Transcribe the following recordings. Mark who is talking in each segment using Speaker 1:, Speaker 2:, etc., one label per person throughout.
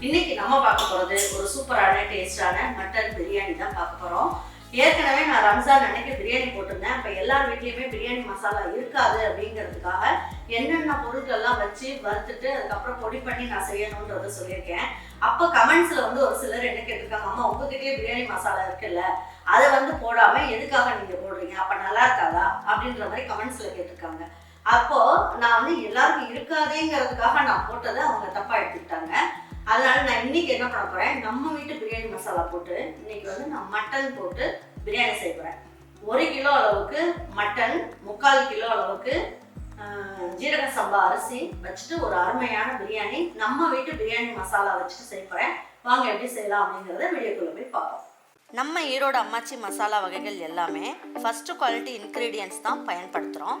Speaker 1: இன்னைக்கு நம்ம பார்க்க போறது ஒரு சூப்பரான டேஸ்டான மட்டன் பிரியாணி தான் பார்க்க போறோம். ஏற்கனவே நான் ரம்ஜான் அன்னைக்கு பிரியாணி போட்டிருந்தேன். இப்போ எல்லார் வீட்லேயுமே பிரியாணி மசாலா இருக்காது அப்படிங்கிறதுக்காக என்னென்ன பொருட்கள்லாம் வச்சு வறுத்துட்டு அதுக்கப்புறம் பொடி பண்ணி நான் செய்யணுன்றத சொல்லியிருக்கேன். அப்போ கமெண்ட்ஸில் வந்து ஒரு சிலர் என்ன கேட்டிருக்காங்க அம்மா உங்ககிட்டயே பிரியாணி மசாலா இருக்குல்ல அதை வந்து போடாமல் எதுக்காக நீங்கள் போடுறீங்க? அப்போ நல்லா இருக்காதா? அப்படின்ற மாதிரி கமெண்ட்ஸில் கேட்டிருக்காங்க. அப்போ நான் வந்து எல்லாருக்கும் இருக்காதேங்கிறதுக்காக நான் போட்டதை அவங்க தப்பா எடுத்துக்கிட்டாங்க. அதனால நான் இன்னைக்கு என்ன பண்ண போறேன்? நம்ம மசாலா போட்டு இன்னைக்கு வந்து நான் மட்டன் போட்டு பிரியாணி செய்ய போகிறேன் ஒரு கிலோ அளவுக்கு மட்டன் முக்கால் கிலோ அளவுக்கு ஜீரக சம்பா அரிசி வச்சுட்டு ஒரு அருமையான பிரியாணி நம்ம வீட்டு பிரியாணி மசாலா வச்சுட்டு செய்ய போகிறேன் வாங்க எப்படி செய்யலாம் அப்படிங்கிறத வீடியோக்குள்ள போய் பார்ப்போம். நம்ம ஈரோடு அம்மாச்சி மசாலா வகைகள் எல்லாமே ஃபஸ்ட்டு குவாலிட்டி இன்க்ரீடியன்ஸ் தான் பயன்படுத்துகிறோம்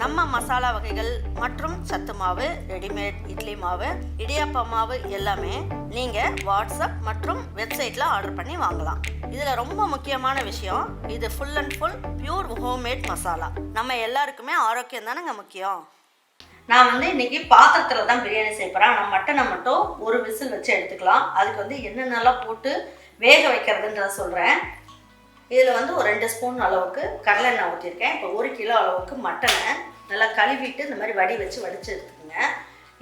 Speaker 1: நம்ம மசாலா வகைகள் மற்றும் சத்து மாவு ரெடிமேட் இட்லி மாவு இடியாப்ப மாவு எல்லாமே நீங்கள் வாட்ஸ்அப் மற்றும் வெப்சைட்டில் ஆர்டர் பண்ணி வாங்கலாம். இதில் ரொம்ப முக்கியமான விஷயம் இது full and full pure homemade masala நம்ம எல்லாருக்குமே ஆரோக்கியம் தானேங்க முக்கியம்? நான் வந்து இன்னைக்கு பாத்திரத்தில் தான் பிரியாணி செய்ய ஆனால் மட்டனை மட்டும் ஒரு விசில் வச்சு எடுத்துக்கலாம். அதுக்கு வந்து என்னென்னலாம் போட்டு வேக வைக்கிறதுன்றத சொல்கிறேன் இதில் வந்து ஒரு ரெண்டு ஸ்பூன் அளவுக்கு கடலெண்ணெய் ஊற்றிருக்கேன் இப்போ ஒரு கிலோ அளவுக்கு மட்டனை நல்லா கழுவிட்டு இந்த மாதிரி வடி வச்சு வடித்து எடுத்துக்கோங்க.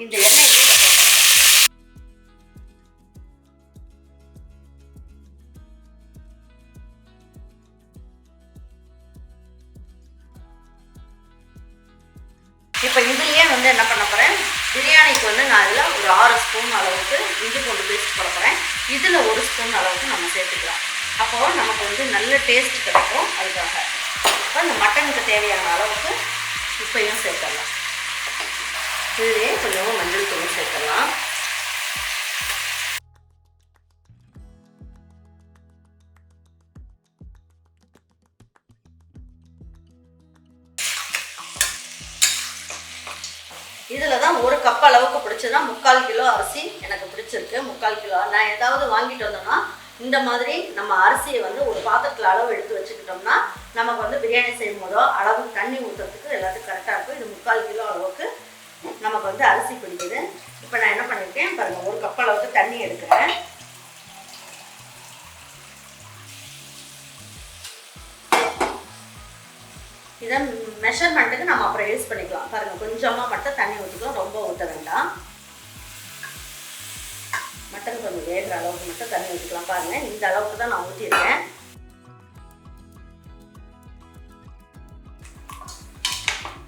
Speaker 1: இந்த எண்ணெய் இப்போ இதுலேயே வந்து என்ன பண்ண போகிறேன் பிரியாணிக்கு வந்து நான் இதில் ஒரு ஆறு ஸ்பூன் அளவுக்கு இஞ்சி பூண்டு பேஸ்ட் போட போகிறேன் இதில் ஒரு ஸ்பூன் அளவுக்கு நம்ம சேர்த்துக்கலாம். அப்போ நமக்கு வந்து நல்ல டேஸ்ட் கிடைக்கும் அதுக்காக. இப்போ இந்த மட்டனுக்கு தேவையான அளவுக்கு உப்பையும் சேர்த்துடலாம். இதுலேயே கொஞ்சம் மஞ்சள் தூள் சேர்த்துடலாம். இதில் தான் ஒரு கப் அளவுக்கு பிடிச்சதுன்னா முக்கால் கிலோ அரிசி எனக்கு பிடிச்சிருக்கு. முக்கால் கிலோ. நான் ஏதாவது வாங்கிட்டு வந்தோம்னா இந்த மாதிரி நம்ம அரிசியை வந்து ஒரு பாத்திரத்தில் அளவு எடுத்து வச்சுக்கிட்டோம்னா நமக்கு வந்து பிரியாணி செய்யும் போதோ அளவு தண்ணி ஊற்றுறதுக்கு எல்லாத்துக்கும் கரெக்டாக இருக்கும். இது முக்கால் கிலோ அளவுக்கு நமக்கு வந்து அரிசி பிடிக்குது. இப்போ நான் என்ன பண்ணியிருக்கேன் பாருங்கள் ஒரு கப் அளவுக்கு தண்ணி எடுக்கிறேன். இதை மெஷர்மெண்ட்டுக்கு நம்ம அப்புறம் யூஸ் பண்ணிக்கலாம். பாருங்கள் கொஞ்சமாக மட்டும் தண்ணி ஊற்றி மட்டன் அளவுக்கு மட்டும் தண்ணி ஊற்றிக்கலாம் பாருங்கள் இந்த அளவுக்கு தான் நான் ஊற்றிருக்கேன்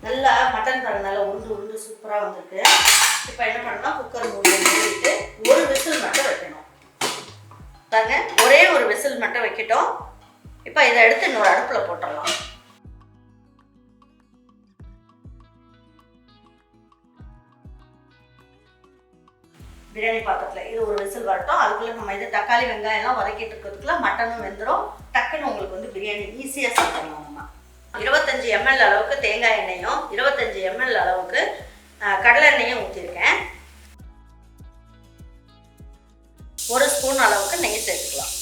Speaker 1: நல்லா மட்டன் பாருங்க நல்லா உருண்டு உருண்டு சூப்பராக வந்திருக்கு. இப்போ என்ன பண்ணலாம் குக்கர் மூடி மூடிட்டு ஒரு விசில் மட்டும் வைக்கணும். பாருங்க ஒரே ஒரு விசில் மட்டும் வைக்கட்டும். இப்போ இதை எடுத்து இன்னொரு அடுப்பில் போட்டுடலாம். பிரியாணி பாத்திரத்தில். இது ஒரு விசில் வரட்டும். அதுக்குள்ளே நம்ம இது தக்காளி வெங்காயம்லாம் வதக்கிட்டு இருக்கிறதுக்குள்ள மட்டனும் வெந்துடும் டக்குன்னு உங்களுக்கு வந்து பிரியாணி ஈஸியாக சாப்பிடலாம் நம்ம இருபத்தஞ்சி எம்எல் அளவுக்கு தேங்காய் எண்ணெயும் இருபத்தஞ்சி எம்எல் அளவுக்கு கடலை எண்ணெயும் ஊற்றிருக்கேன் ஒரு ஸ்பூன் அளவுக்கு நெய் சேர்த்துக்கலாம்.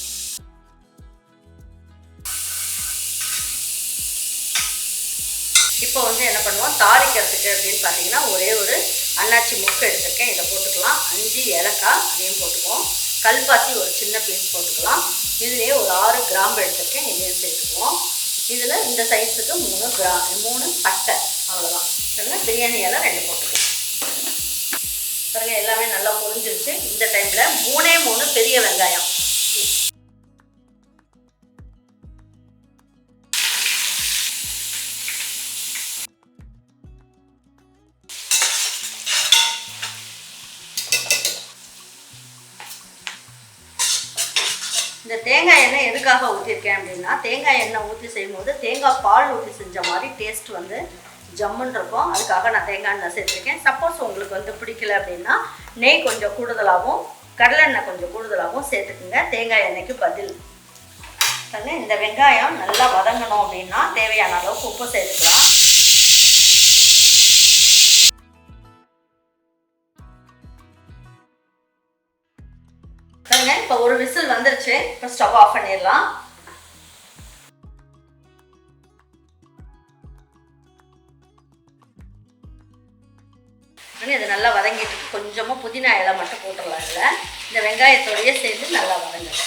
Speaker 1: இப்போ வந்து என்ன பண்ணுவோம்? தாளிக்கிறதுக்கு அப்படின்னு பார்த்தீங்கன்னா ஒரே ஒரு அன்னாச்சி முக்கு எடுத்திருக்கேன். இதை போட்டுக்கலாம். அஞ்சு ஏலக்காய் அதையும் போட்டுக்குவோம். கல்பாசி ஒரு சின்ன பீஸ் போட்டுக்கலாம். இதுலேயே ஒரு ஆறு கிராம்பு எடுத்திருக்கேன். இதையும் சேர்த்துக்குவோம். இதில் இந்த சைஸுக்கு மூணு கிரா மூணு பட்டை. அவ்வளோதான் சரிங்களா பிரியாணி இலை ரெண்டு போட்டுக்கலாம் பாருங்கள் எல்லாமே நல்லா பொரிஞ்சிருச்சு. இந்த டைமில் மூணே மூணு பெரிய வெங்காயம். இந்த தேங்காய் எண்ணெய் எதுக்காக ஊற்றிருக்கேன் அப்படின்னா தேங்காய் எண்ணெய் ஊற்றி செய்யும்போது தேங்காய் பால் ஊற்றி செஞ்ச மாதிரி டேஸ்ட் வந்து ஜம்முன்னு இருக்கும். அதுக்காக நான் தேங்காய் எண்ணெய் சேர்த்துருக்கேன். சப்போஸ் உங்களுக்கு வந்து பிடிக்கல அப்படின்னா நெய் கொஞ்சம் கூடுதலாகவும் கடலெண்ணெய் கொஞ்சம் கூடுதலாகவும் சேர்த்துக்குங்க. தேங்காய் எண்ணெய்க்கு பதில். இந்த வெங்காயம் நல்லா வதங்கணும் அப்படின்னா தேவையான அளவுக்கு உப்பு சேர்த்துக்கலாம். பாருங்க. இப்போ ஒரு விசில் வந்துருச்சு. இப்போ ஸ்டவ் ஆஃப் பண்ணிடலாம். இது நல்லா வதங்கிட்டு கொஞ்சமாக புதினா இலை மட்டும் போட்டுடலாம் இதில். இந்த வெங்காயத்தோடையே சேர்ந்து நல்லா வதங்குது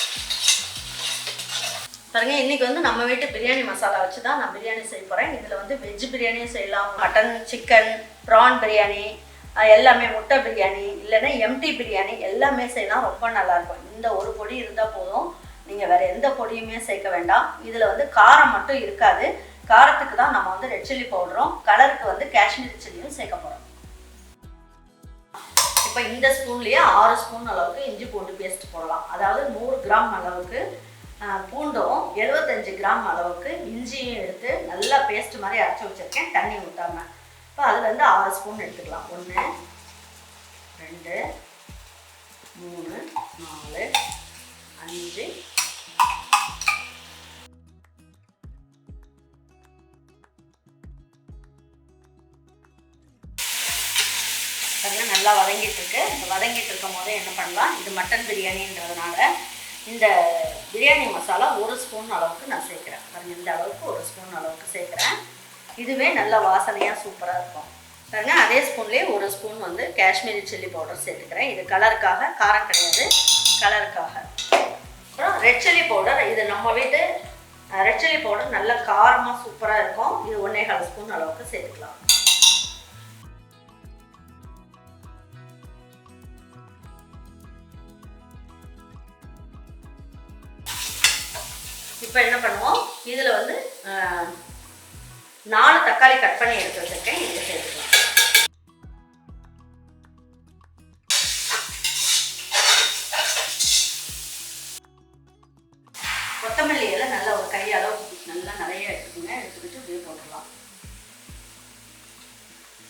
Speaker 1: பாருங்க இன்றைக்கி வந்து நம்ம வீட்டு பிரியாணி மசாலா வச்சு தான் நான் பிரியாணி செய்ய போகிறேன் இதில் வந்து வெஜ் பிரியாணியும் செய்யலாம். மட்டன் சிக்கன் ப்ரான் பிரியாணி எல்லாமே முட்டை பிரியாணி இல்லைன்னா எம்டி பிரியாணி எல்லாமே செய்யலாம் ரொம்ப நல்லாயிருக்கும் இந்த ஒரு பொடி இருந்தால் போதும். நீங்கள் வேறு எந்த பொடியுமே சேர்க்க வேண்டாம். இதில் வந்து காரம் மட்டும் இருக்காது. காரத்துக்கு தான் நம்ம வந்து ரெட் சில்லி பவுடரும் கலருக்கு வந்து காஷ்மீரி சில்லியும் சேர்க்க போகிறோம் இப்போ இந்த ஸ்பூன்லேயே ஆறு ஸ்பூன் அளவுக்கு இஞ்சி பூண்டு பேஸ்ட் போடலாம். அதாவது நூறு கிராம் அளவுக்கு பூண்டும் எழுபத்தஞ்சு கிராம் அளவுக்கு இஞ்சியும் எடுத்து நல்லா பேஸ்ட் மாதிரி அரைச்சி வச்சுருக்கேன். தண்ணி ஊற்றாமல் இப்போ அதுலேருந்து ஆறு ஸ்பூன் எடுத்துக்கலாம். ஒன்று ரெண்டு மூணு நாலு அஞ்சு. பாருங்க நல்லா வதங்கிட்டு இருக்கு. இந்த வதங்கிட்டு இருக்கும் போதே என்ன பண்ணலாம்? இது மட்டன் பிரியாணின்றதுனால இந்த பிரியாணி மசாலா ஒரு ஸ்பூன் அளவுக்கு நான் சேர்க்குறேன். பாருங்கள் இந்த அளவுக்கு ஒரு ஸ்பூன் அளவுக்கு சேர்க்குறேன். இதுவே நல்ல வாசனையாக சூப்பராக இருக்கும். பாருங்க அதே ஸ்பூன்லேயே ஒரு ஸ்பூன் வந்து காஷ்மீரி சில்லி பவுடர் சேர்த்துக்கிறேன். இது கலருக்காக காரம் கிடையாது. கலருக்காக. அப்புறம் ரெட் சில்லி பவுடர் இது நம்ம வீட்டு ரெட் சில்லி பவுடர் நல்ல காரமாக சூப்பராக இருக்கும். இது ஒன்றே கால் ஸ்பூன் அளவுக்கு சேர்த்துக்கலாம். இப்போ என்ன பண்ணுவோம்? இதில் வந்து நாலு தக்காளி கட் பண்ணி எடுத்து வச்சிருக்கேன். இதை சேர்த்துக்கலாம். கொத்தமல்லி எல்லாம் நல்லா ஒரு கை அளவு நல்லா நிறைய எடுத்துக்கோங்க. எடுத்துக்கிட்டு இப்படியே போட்டுடலாம்.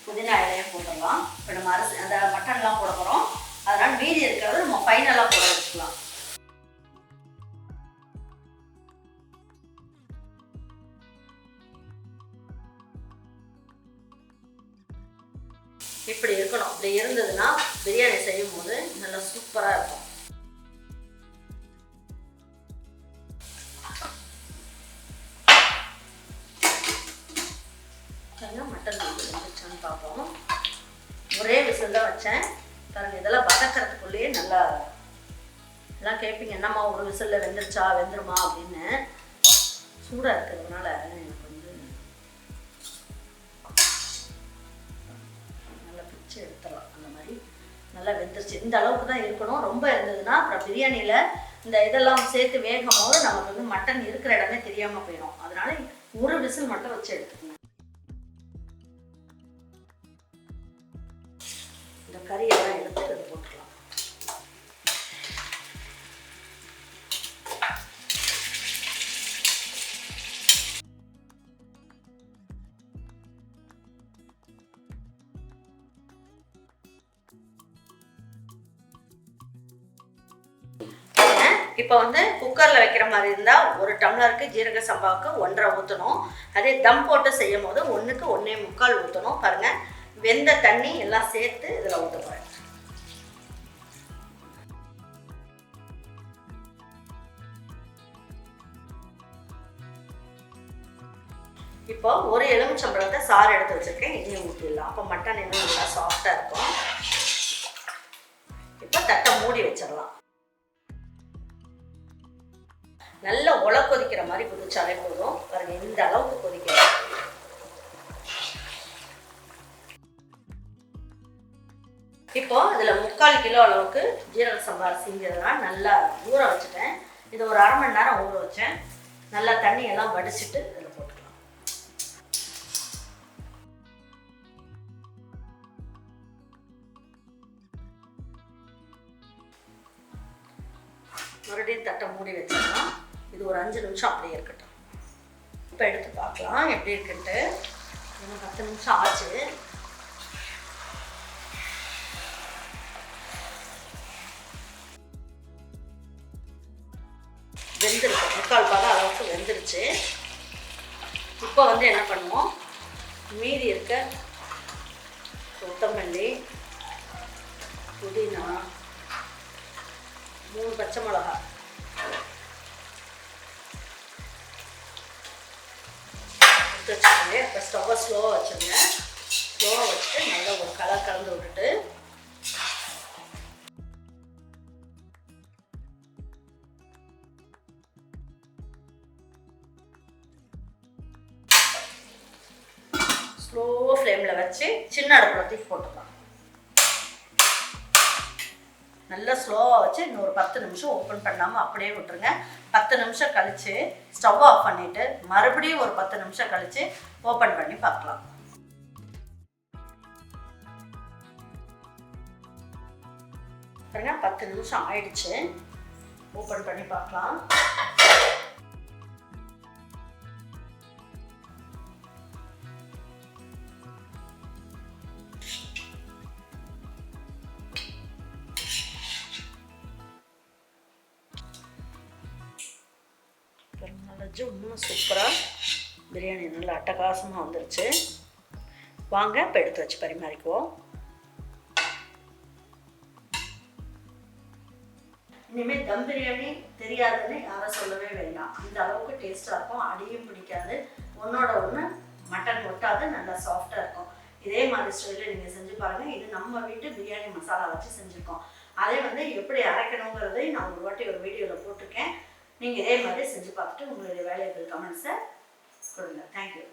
Speaker 1: புதினா இலையும் போட்டுடலாம். இப்போ நம்ம அரிசி அந்த மட்டன்லாம் போட போகிறோம் அதனால் மீதி இருக்கிறது நம்ம ஃபைனலாக போட வச்சுக்கலாம். இருக்கணும் இருந்ததுன்னா பிரியாணி செய்யும் போது நல்லா சூப்பராக இருக்கும். மட்டன் வந்து பார்ப்போம். ஒரே விசில் தான் வச்சேன். பாருங்க இதெல்லாம் வதக்கிறதுக்குள்ளேயே நல்லா எல்லாம் கேட்பீங்க என்னம்மா ஒரு விசிலில் வெந்துருச்சா? வெந்துருமா? அப்படின்னு. சூடாக இருக்கிறதுனால நல்லா வெந்துருச்சு. இந்த அளவுக்கு தான் இருக்கணும். ரொம்ப இருந்ததுன்னா அப்புறம் பிரியாணியில் இந்த இதெல்லாம் சேர்த்து வேகும் போது நமக்கு வந்து மட்டன் இருக்கிற இடமே தெரியாமல் போயிடும். அதனால ஒரு விசில் மட்டும் வச்சு எடுத்துக்கணும். இப்போ வந்து குக்கரில் வைக்கிற மாதிரி இருந்தால் ஒரு டம்ளருக்கு ஜீரக சம்பாவுக்கு ஒன்றரை ஊற்றணும் அதே தம் போட்டு செய்யும் போது ஒன்றுக்கு ஒன்றே முக்கால் ஊற்றணும் பாருங்கள் வெந்த தண்ணி எல்லாம் சேர்த்து இதில் ஊற்ற போகிறேன் இப்போ ஒரு எலுமிச்சம்பழத்தை சாறு எடுத்து வச்சிருக்கேன். இனியும் ஊற்றிடலாம் அப்போ மட்டன் இன்னும் நல்லா சாஃப்டாக இருக்கும். இப்போ தட்டை மூடி வச்சிடலாம். நல்லா உல கொதிக்கிற மாதிரி கொதிச்சாலே போதும். பாருங்க இந்த அளவுக்கு கொதிக்கணும் இப்போ அதில் முக்கால் கிலோ அளவுக்கு ஜீரக சம்பா அரிசிங்கிறதுனால நல்லா ஊற வச்சுட்டேன். இது ஒரு அரை மணி நேரம் ஊற வச்சேன். நல்லா தண்ணி எல்லாம் வடிச்சிட்டு இதில் போட்டுக்கலாம். மறுபடியும் தட்டை மூடி மூடி வச்சிடலாம். இது ஒரு அஞ்சு நிமிஷம் அப்படியே இருக்கட்டும். இப்போ எடுத்து பார்க்கலாம் எப்படி இருக்குன்ட்டு. இன்னும் பத்து நிமிஷம் ஆச்சு. வெந்திருக்கு முக்கால் பாகம் அளவுக்கு வெந்துருச்சு. இப்போ வந்து என்ன பண்ணுவோம்? மீதி இருக்க கொத்தமல்லி புதினா மூணு பச்சை மிளகாய். எடுத்து இப்போ ஸ்டவ்வை ஸ்லோவாக வச்சுருங்க. ஸ்லோவாக வச்சுட்டு நல்லா ஒரு கலர் கலந்து விட்டுட்டு ஸ்லோ ஃப்ளேமில் வச்சு சின்ன அடுப்பில் தூக்கி போட்டுக்கலாம். நல்லா ஸ்லோவாக வச்சு இன்னொரு பத்து நிமிஷம் ஓப்பன் பண்ணாமல் அப்படியே விட்டுருங்க. பத்து நிமிஷம் கழித்து ஸ்டவ் ஆஃப் பண்ணிவிட்டு மறுபடியும் ஒரு பத்து நிமிஷம் கழித்து ஓப்பன் பண்ணி பார்க்கலாம். பாருங்க பத்து நிமிஷம் ஆயிடுச்சு. ஓப்பன் பண்ணி பார்க்கலாம். நல்லா சூப்பராக பிரியாணி நல்லா அட்டகாசமாக வந்துருச்சு. வாங்க இப்போ எடுத்து வச்சு பரிமாறிக்குவோம். இனிமேல் தம் பிரியாணி தெரியாதுன்னு யாரும் சொல்லவே வேண்டாம். இந்த அளவுக்கு டேஸ்ட்டாக இருக்கும். அடியும் பிடிக்காது. ஒன்றோட ஒன்று மட்டன் ஒட்டாது நல்லா சாஃப்டாக இருக்கும். இதே மாதிரி ஸ்டைலில் நீங்கள் செஞ்சு பாருங்கள் இது நம்ம வீட்டு பிரியாணி மசாலா வச்சு செஞ்சுருக்கோம். அதே வந்து எப்படி அரைக்கணுங்கிறதையும் நான் ஒரு வாட்டி ஒரு வீடியோவில் போட்டிருக்கேன். நீங்கள் இதே மாதிரி செஞ்சு பார்த்துட்டு உங்களுடைய வேலையபிள் கமெண்ட்ஸை கொடுங்க தேங்க்யூ